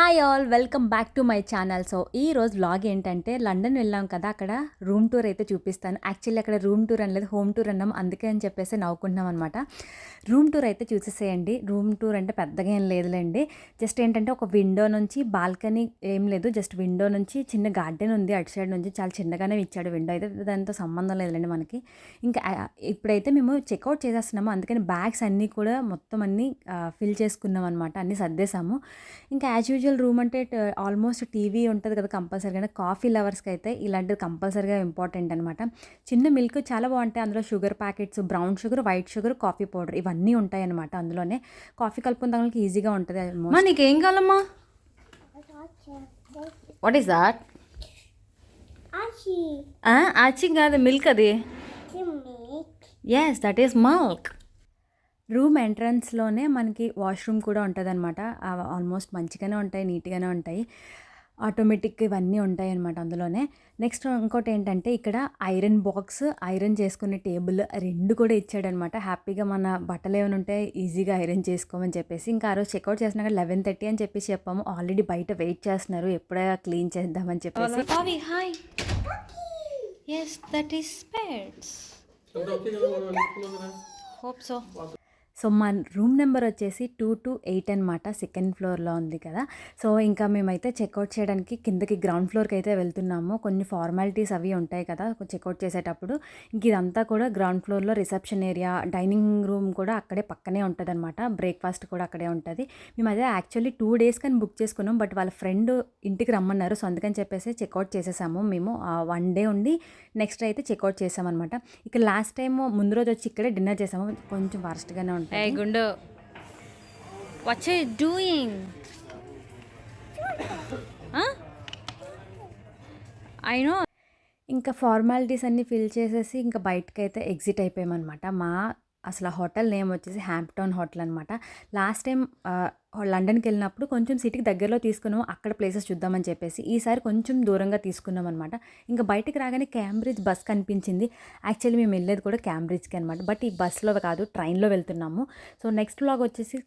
Hi all welcome back to my channel so ఈ రోజు vlog ఏంటంటే లండన్ వెళ్ళాం కదా అక్కడ రూమ్ టూర్ అయితే చూపిస్తాను. యాక్చువల్లీ అక్కడ రూమ్ టూర్ అనలేదు హోమ్ టూర్ అన్నాం. అందుకే అని చెప్పేసి నవ్వుకుంటున్నాం అనమాట రూమ్ టూర్ అయితే చూసేసేయండి. రూమ్ టూర్ అంటే పెద్దగా ఏం లేదులేండి. జస్ట్ ఏంటంటే ఒక విండో నుంచి బాల్కనీ ఏం లేదు. జస్ట్ విండో నుంచి చిన్న గార్డెన్ ఉంది అటు సైడ్ నుంచి చాలా చిన్నగానే ఇచ్చాడు విండో అయితే దాంతో సంబంధం లేదులేండి మనకి. ఇంకా ఇప్పుడైతే మేము చెక్అవుట్ చేసేస్తున్నాము. అందుకని బ్యాగ్స్ అన్నీ కూడా మొత్తం అన్నీ ఫిల్ చేసుకున్నాం అనమాట అన్నీ సర్దేశాము. ఇంకా యాజ్ యూజువల్ రూమ్ అంటే ఆల్మోస్ట్ టీవీ ఉంటుంది కదా కంపల్సరీగా. కాఫీ లవర్స్కి అయితే ఇలాంటిది కంపల్సరీగా ఇంపార్టెంట్ అనమాట చిన్న మిల్క్ చాలా బాగుంటాయి. అందులో sugar packets brown sugar white sugar coffee powder ఇవన్నీ ఉంటాయి అనమాట అందులోనే. కాఫీ కలుపుకున్న దానికి ఈజీగా ఉంటుంది మా నీకేం కావాలమ్మా? వాట్ ఈస్ దాట్ ఆచింగ్ కాదు మిల్క్ అది. Yes that is milk room ఎంట్రన్స్లోనే మనకి వాష్రూమ్ కూడా ఉంటుంది అనమాట ఆల్మోస్ట్ మంచిగానే ఉంటాయి నీట్గానే ఉంటాయి. ఆటోమేటిక్ ఇవన్నీ ఉంటాయి అనమాట అందులోనే. నెక్స్ట్ ఇంకోటి ఏంటంటే ఇక్కడ ఐరన్ బాక్స్ ఐరన్ చేసుకునే టేబుల్ రెండు కూడా ఇచ్చాడనమాట హ్యాపీగా మన బట్టలు ఏమైనా ఉంటే ఈజీగా ఐరన్ చేసుకోమని చెప్పేసి. ఇంకా ఆ రోజు చెక్అవుట్ చేసినాక లెవెన్ థర్టీ అని చెప్పేసి చెప్పాము. ఆల్రెడీ బయట వెయిట్ చేస్తున్నారు. ఎప్పుడే క్లీన్ చేద్దామని చెప్పేసి. Yes, that is spades. So మా రూమ్ నెంబర్ వచ్చేసి టూ టు ఎయిట్ అనమాట సెకండ్ ఫ్లోర్లో ఉంది కదా. సో ఇంకా మేమైతే చెక్అవుట్ చేయడానికి కిందకి గ్రౌండ్ ఫ్లోర్కి అయితే వెళ్తున్నాము. కొన్ని ఫార్మాలిటీస్ అవి ఉంటాయి కదా చెక్అవుట్ చేసేటప్పుడు. ఇంక ఇదంతా కూడా గ్రౌండ్ ఫ్లోర్లో రిసెప్షన్ ఏరియా డైనింగ్ రూమ్ కూడా అక్కడే పక్కనే ఉంటుంది అనమాట బ్రేక్ఫాస్ట్ కూడా అక్కడే ఉంటుంది. మేము అదే యాక్చువల్లీ టూ డేస్ కానీ బుక్ చేసుకున్నాం బట్ వాళ్ళ ఫ్రెండ్ ఇంటికి రమ్మన్నారు. సో అందుకని చెప్పేసి చెక్అవుట్ చేసేసాము మేము. వన్ డే ఉండి నెక్స్ట్ అయితే చెక్అవుట్ చేసామన్నమాట. ఇక లాస్ట్ టైం ముందు రోజు వచ్చి ఇక్కడే డిన్నర్ చేసాము. కొంచెం వరస్ట్గానే ఉంటుంది Are you doing? Huh? I know. ఇంకా ఫార్మాలిటీస్ అన్నీ ఫిల్ చేసేసి ఇంకా బయటకు అయితే ఎగ్జిట్ అయిపోయామన్నమాట మా అసలు ఆ హోటల్ నేమ్ వచ్చేసి హ్యాంప్టౌన్ హోటల్ అనమాట లాస్ట్ టైం లండన్కి వెళ్ళినప్పుడు కొంచెం సిటీకి దగ్గరలో తీసుకున్నాము అక్కడ ప్లేసెస్ చూద్దామని చెప్పేసి ఈసారి కొంచెం దూరంగా తీసుకున్నాం అనమాట ఇంకా బయటకు రాగానే క్యాంబ్రిడ్జ్ బస్ కనిపించింది. యాక్చువల్లీ మేము వెళ్ళేది కూడా క్యాంబ్రిడ్జ్కి అనమాట బట్ ఈ బస్లో కాదు ట్రైన్లో వెళ్తున్నాము. సో నెక్స్ట్ బ్లాగ్ వచ్చేసి